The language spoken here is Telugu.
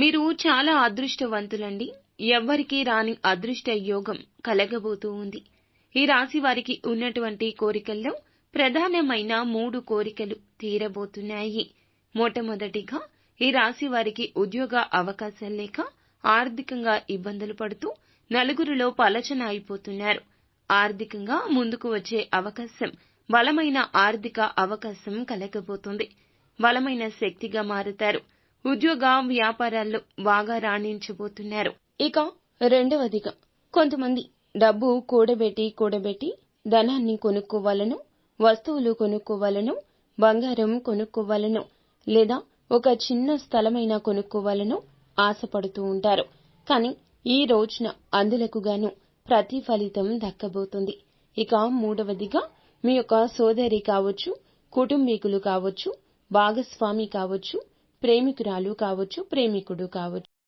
మీరు చాలా అదృష్టవంతులండి. ఎవ్వరికీ రాని అదృష్ట యోగం కలగబోతూ ఉంది. ఈ రాశి వారికి ఉన్నటువంటి కోరికల్లో ప్రధానమైన మూడు కోరికలు తీరబోతున్నాయి. మొట్టమొదటిగా ఈ రాశి వారికి ఉద్యోగ అవకాశం లేక ఆర్థికంగా ఇబ్బందులు పడుతూ నలుగురిలో పలచన అయిపోతున్నారు. ఆర్థికంగా ముందుకు వచ్చే అవకాశం బలమైన ఆర్థిక అవకాశం కలగబోతుంది. బలమైన శక్తిగా మారుతారు. ఉద్యోగ వ్యాపారాల్లో బాగా రాణించబోతున్నారు. ఇక రెండవదిగా కొంతమంది డబ్బు కూడబెట్టి కూడబెట్టి ధనాన్ని కొనుక్కోవాలను వస్తువులు కొనుక్కోవాలను బంగారం కొనుక్కోవాలను లేదా ఒక చిన్న స్థలమైనా కొనుక్కోవాలను ఆశపడుతూ ఉంటారు. కానీ ఈ రోజున అందులకు గాను ప్రతిఫలితం దక్కబోతుంది. ఇక మూడవదిగా మీ యొక్క సోదరి కావచ్చు కుటుంబీకులు కావచ్చు భాగస్వామి కావచ్చు ప్రేమికురాలు కావచ్చు ప్రేమికుడు కావచ్చు.